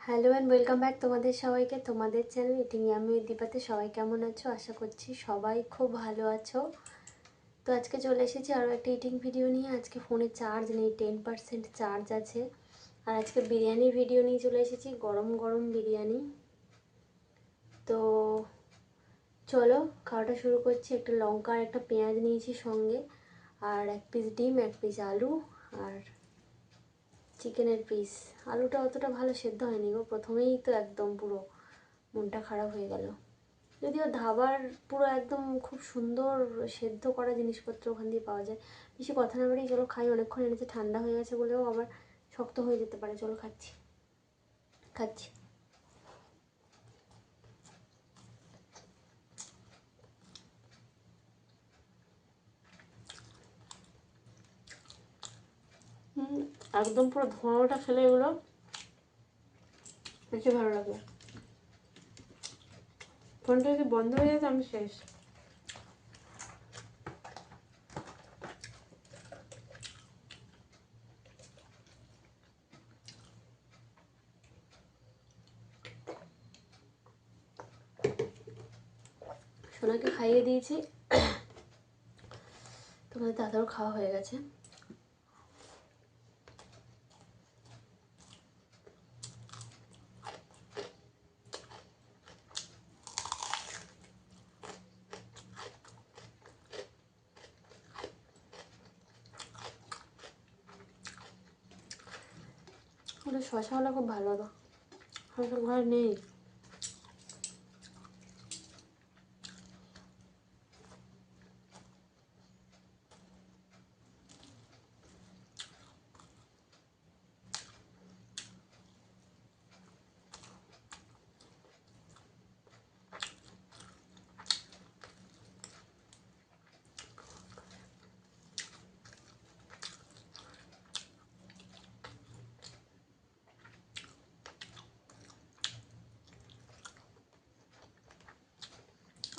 Hello and welcome back তোমাদের সবাইকে, তোমাদের চ্যানেল ইটিং আমি দীপাতে। সবাই কেমন আছো? আশা করছি সবাই খুব ভালো আছো। তো আজকে চলে এসেছি আরও একটা ইটিং ভিডিও নিয়ে। আজকে ফোনে চার্জ নেই টেন পার্সেন্ট চার্জ আছে। আর আজকে বিরিয়ানির ভিডিও নিয়ে চলে এসেছি, গরম গরম বিরিয়ানি। তো চলো, খাওয়াটা শুরু করছি। একটা লঙ্কা আর একটা পেঁয়াজ নিয়েছি সঙ্গে, আর এক পিস ডিম, এক পিস আলু, আর চিকেনের পিস আলুটা অতটা ভালো সেদ্ধ হয়নি গো, প্রথমেই তো একদম পুরো মনটা খারাপ হয়ে গেল। যদিও ধাবার পুরো একদম খুব সুন্দর সেদ্ধ করা জিনিসপত্র ওখান দিয়ে পাওয়া যায়। বেশি কথা না বাড়ি চলো, খাই, অনেকক্ষণ এনেছে, ঠান্ডা হয়ে গেছে বলেও আবার শক্ত হয়ে যেতে পারে। চলো খাচ্ছি। খাচ্ছি। একদম পুরো ধোঁয়াটা ফেলে এগুলো। বেশি ভালো লাগবে। ফোনটা যদি বন্ধ হয়ে যেত আমি শেষ। সোনাকে খাইয়ে দিয়েছি। তোমাদের দাদারও খাওয়া হয়ে গেছে। ওটা শশা হলে খুব ভালো হতো শশা ঘরে নেই।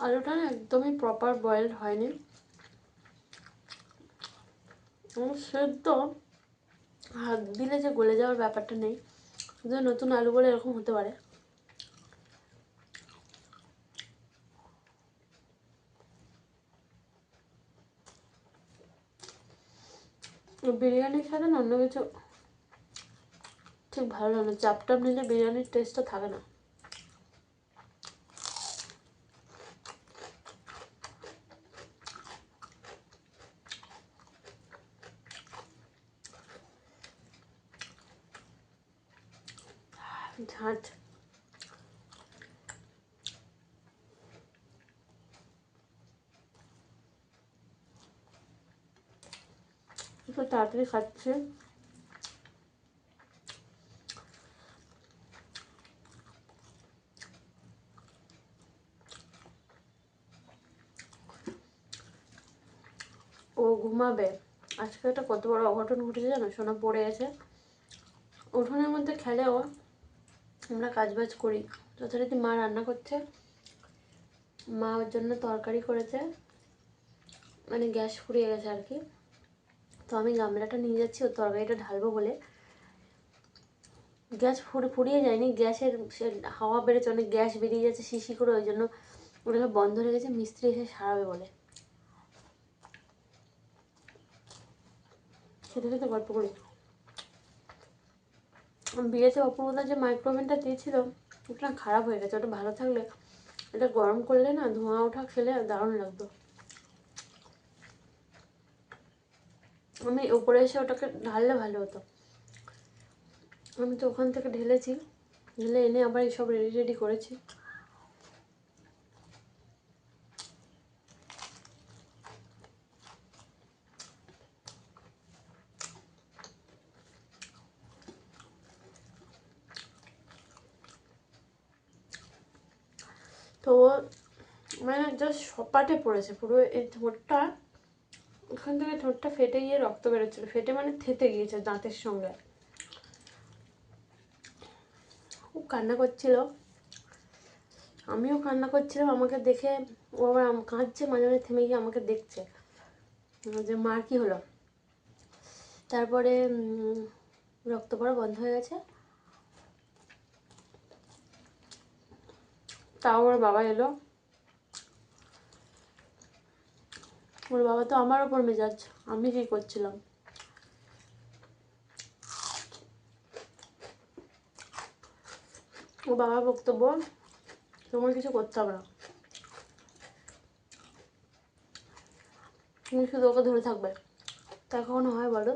আলুটা না একদমই প্রপার বয়েলড হয়নি। সেদ্ধ হাত দিলে যে গলে যাওয়ার ব্যাপারটা নেই। যে নতুন আলু বলে এরকম হতে পারে। বিরিয়ানির সাথে অন্য কিছু ঠিক ভালো লাগে না। চাপ টাপ নিলে বিরিয়ানির টেস্টটা থাকে না। ঝাঁট একটু তাড়াতাড়ি খাচ্ছে। ও ঘুমাবে। আজকে একটা কত বড় অঘটন ঘটেছে জানো? সোনা পড়ে গেছে উঠোনের মধ্যে খেলে ও আমরা কাজবাজ করি। যথারীতি মা রান্না করছে। মা ওর জন্য তরকারি করেছে। মানে গ্যাস ফুরিয়ে গেছে আর কি। তো আমি গামলাটা নিয়ে যাচ্ছি, ওর তরকারিটা ঢালবো বলে। গ্যাস ফুরে, ফুরিয়ে যায়নি। গ্যাসের সে হাওয়া বেড়েছে, অনেক গ্যাস বেরিয়ে যাচ্ছে শিশি করে, ওই জন্য ওটা বন্ধ হয়ে গেছে, মিস্ত্রি এসে সারাবে বলে। খেতে খেতে গল্প করি। বিয়েতে অপূর্বতা যে মাইক্রোওভেনটা দিয়েছিল, ওটা খারাপ হয়ে গেছে, ওটা ভালো থাকলে, এটা গরম করলে না, ধোঁয়া ওঠা খেলে দারুণ লাগতো। আমি ওপরে এসে ওটাকে ঢাললে ভালো হতো। আমি তো ওখান থেকে ঢেলেছি, ঢেলে এনে আবার এইসব রেডি রেডি করেছি। তো মানে জাস্ট সপাটে পড়েছে, পুরো এই ঠোঁটটা, ওখান থেকে ঠোঁটটা ফেটে গিয়ে রক্ত বেরোচ্ছিল। ফেটে মানে থেতে গিয়েছে দাঁতের সঙ্গে। খুব কান্না করছিল। আমিও কান্না করছিলাম, আমাকে দেখে ও আবার কাঁদছে, মাঝে মাঝে থেমে গিয়ে আমাকে দেখছে। যে মার কি হলো? তারপরে রক্ত পড়া বন্ধ হয়ে গেছে। তাও ওর বাবা এলো। ওর বাবা তো আমার ওপর মেজাজ। আমি কি করছিলাম? ও বাবার বক্তব্য, তোমার কিছু করতে হবে না। তুমি শুধু ওকে ধরে থাকবে। তা কখনো হয় বলো?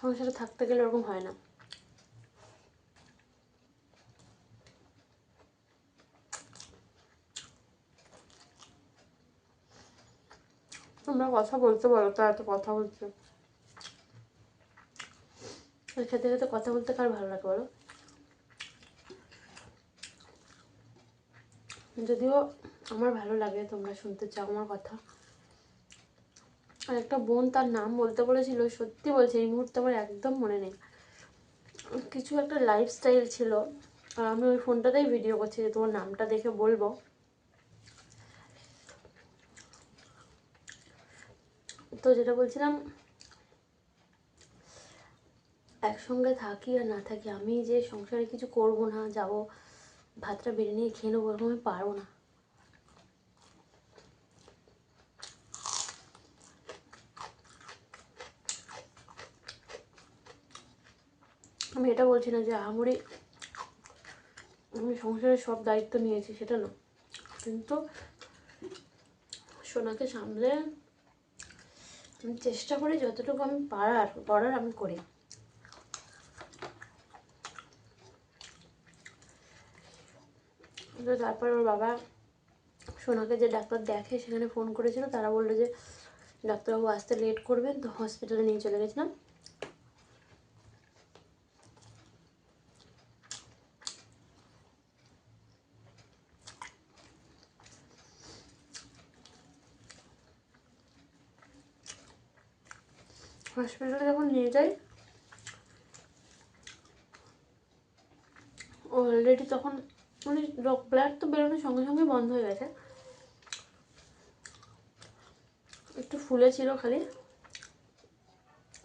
সংসারে থাকতে গেলে ওরকম হয় না। তোমরা কথা বলতে বলো তা এত কথা বলছো ওই খেতে খেতে কথা বলতে কার ভালো লাগে বলো? যদিও আমার ভালো লাগে তোমরা শুনতে চাও আমার কথা। আর একটা বোন তার নাম বলতে বলেছিল, সত্যি বলছে, এই মুহূর্তে আমার একদম মনে নেই। কিছু একটা লাইফস্টাইল ছিল, আর আমি ওই ফোনটাতেই ভিডিও করছি যে তোমার নামটা দেখে বলব। তো যেটা বলছিলাম, একসঙ্গে থাকি আর না থাকি, আমি যে সংসারে কিছু করব না, যাব, ভাতটা বেড়ে নিয়ে খেয়ে নেব, এরকম আমি পারব না। আমি এটা বলছি না যে আহামরি আমি সংসারের সব দায়িত্ব নিয়েছি, সেটা না। কিন্তু সোনাকে সামলে আমি চেষ্টা করি যতটুকু আমি পারার, করার আমি করি। তো তারপর ওর বাবা সোনাকে যে ডাক্তার দেখে সেখানে ফোন করেছিল, তারা বলল যে, ডাক্তারবাবু আসতে লেট করবেন, তো হসপিটালে নিয়ে চলে গেছিলাম। হসপিটালে যখন নিয়ে যাই অলরেডি তখন মানে ব্লাড তো বেরোনোর সঙ্গে সঙ্গে বন্ধ হয়ে গেছে। একটু ফুলে ছিল খালি।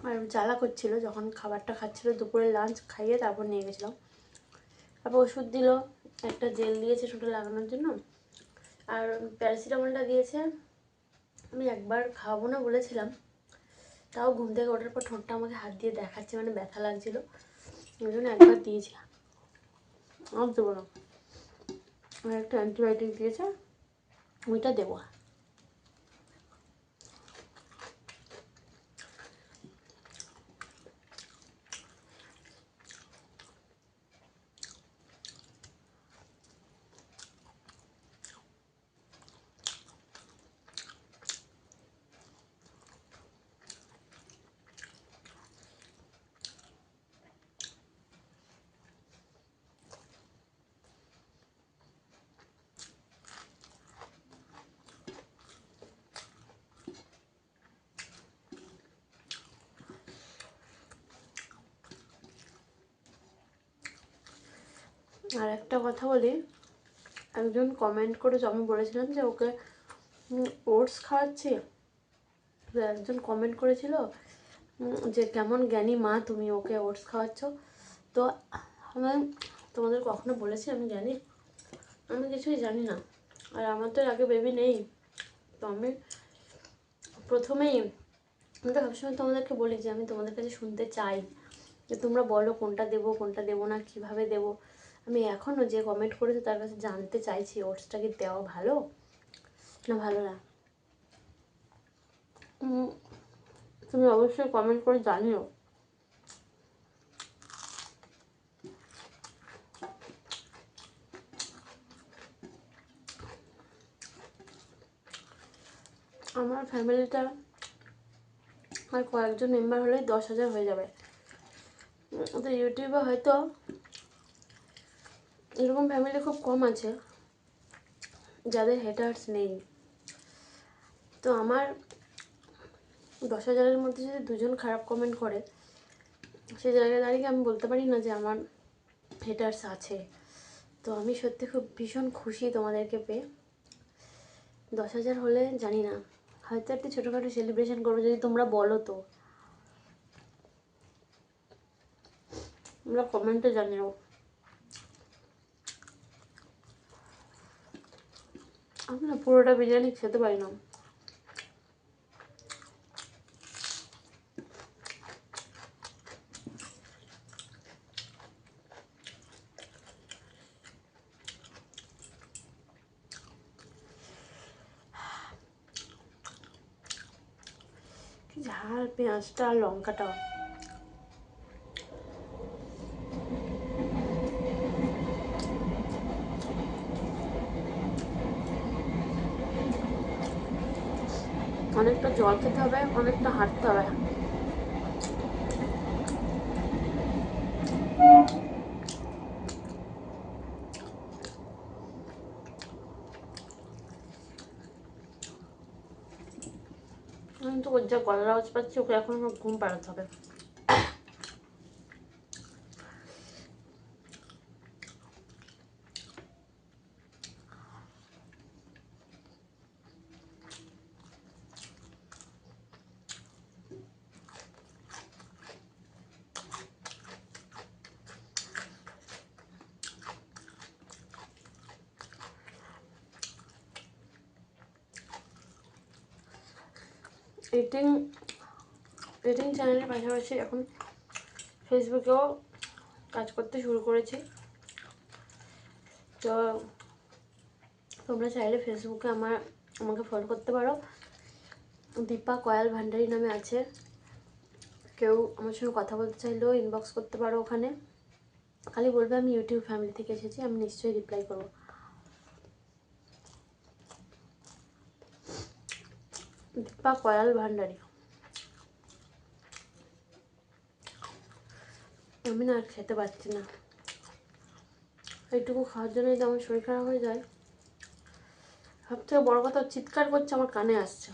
আর জ্বালা করছিল, যখন খাবারটা খাচ্ছিল, দুপুরে লাঞ্চ খাইয়ে তারপর নিয়ে গেছিলাম। তারপর ওষুধ দিল, একটা জেল দিয়েছে ছোটো লাগানোর জন্য। আর প্যারাসিটামলটা দিয়েছে, আমি একবার খাওয়াবো না বলেছিলাম। তাও ঘুম থেকে ওঠার পর ঠোঁটটা আমাকে হাত দিয়ে দেখাচ্ছে মানে ব্যথা লাগছিল। ওই জন্য একবার দিয়েছিলাম। আর দেবো না। একটা অ্যান্টিবায়োটিক দিয়েছে, ওইটা দেবো আর একটা কথা বলি, একজন কমেন্ট করে আমি বলেছিলাম যে ওকে ওটস খাওয়াচ্ছি। একজন কমেন্ট করেছিল যে কেমন জ্ঞানী মা তুমি ওকে ওটস খাওয়াচ্ছ। তো আমি, তোমাদের কখনো বলেছি আমি জানি? আমি কিছুই জানি না। আর আমার তো আগে বেবি নেই। তো আমি প্রথমেই, আমি তো সবসময় তোমাদেরকে বলি যে আমি তোমাদের কাছে শুনতে চাই। যে তোমরা বলো কোনটা দেবো কোনটা দেবো না, কীভাবে দেবো। আমি এখনও যে কমেন্ট করেছে তার কাছে জানতে চাইছি ওটসটা কি দেওয়া ভালো? না ভালো না। তুমি অবশ্যই কমেন্ট করে জানিও। আমার ফ্যামিলিটা আর কয়েকজন মেম্বার হলেই দশ হাজার হয়ে যাবে। তো ইউটিউবে হয়তো এরকম ফ্যামিলি খুব কম আছে, যাদের হেটার্স নেই। তো আমার দশ হাজারের মধ্যে যদি দুজন খারাপ কমেন্ট করে, সেই জায়গায় দাঁড়িয়ে আমি বলতে পারি না যে আমার হেটার্স আছে? তো আমি সত্যি খুব ভীষণ খুশি তোমাদেরকে পেয়ে। দশ হাজার হলে জানি না, হয়তো একটু ছোটোখাটো সেলিব্রেশন করব, যদি তোমরা বলো তো। তোমরা কমেন্টে জানিও। আমি না পুরোটা বিরিয়ানি খেতে পারি না। ঝাল পেঁয়াজটা আর লঙ্কাটাও অনেকটা জল খেতে হবে, অনেকটা হাঁটতে হবে। আমি তো ওর যা গলার আওয়াজ পাচ্ছি, ওকে এখন ঘুম পাড়াতে হবে। এডিটিং এডিটিং চ্যানেলের পাশাপাশি এখন ফেসবুকেও কাজ করতে শুরু করেছি। তো তোমরা চাইলে ফেসবুকে আমার, আমাকে ফলো করতে পারো। দীপা কয়াল ভান্ডারি নামে আছে। কেউ আমার সঙ্গে কথা বলতে চাইলেও ইনবক্স করতে পারো ওখানে। খালি বলবে আমি ইউটিউব ফ্যামিলি থেকে এসেছি, আমি নিশ্চয়ই রিপ্লাই করব। দীপা কয়াল ভান্ডারি। আমি না আর খেতে পারছি না। এইটুকু খাওয়ার জন্য যদি আমার শরীর খারাপ হয়ে যায়। সবথেকে বড় কথা চিৎকার করছে, আমার কানে আসছে।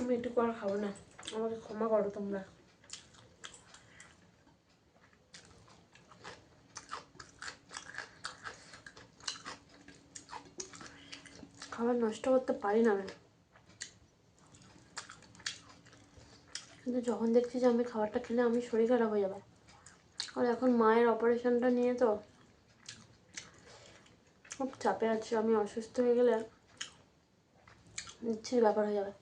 আমি এটুকু আর খাব না। আমাকে ক্ষমা করো তোমরা। খাবার নষ্ট করতে পারি না আমি। কিন্তু যখন দেখছি যে আমি খাবারটা খেলে আমি শরীর খারাপ হয়ে যাবে, আর এখন মায়ের অপারেশনটা নিয়ে তো খুব চাপে আছি, আমি অসুস্থ হয়ে গেলে নিশ্চয়ই ব্যাপার হয়ে যাবে।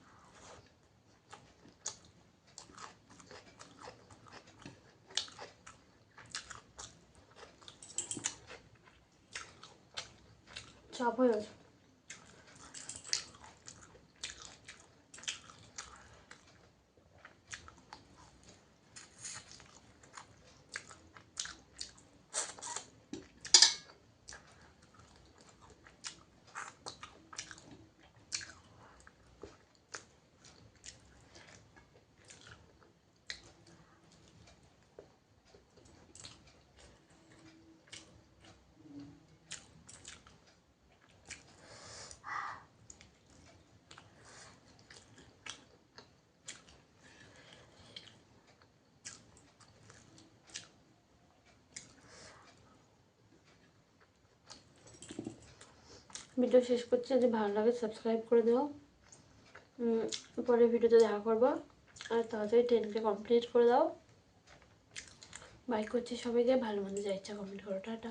ভিডিও শেষ করছি, যদি ভালো লাগে সাবস্ক্রাইব করে দাও। পরে ভিডিওতে দেখা করব। আর তাড়াতাড়ি টেনকে কমপ্লিট করে দাও। বাই করছি সবাইকে। ভালো মন্দ যা ইচ্ছা কমপ্লিট করো। টাটা।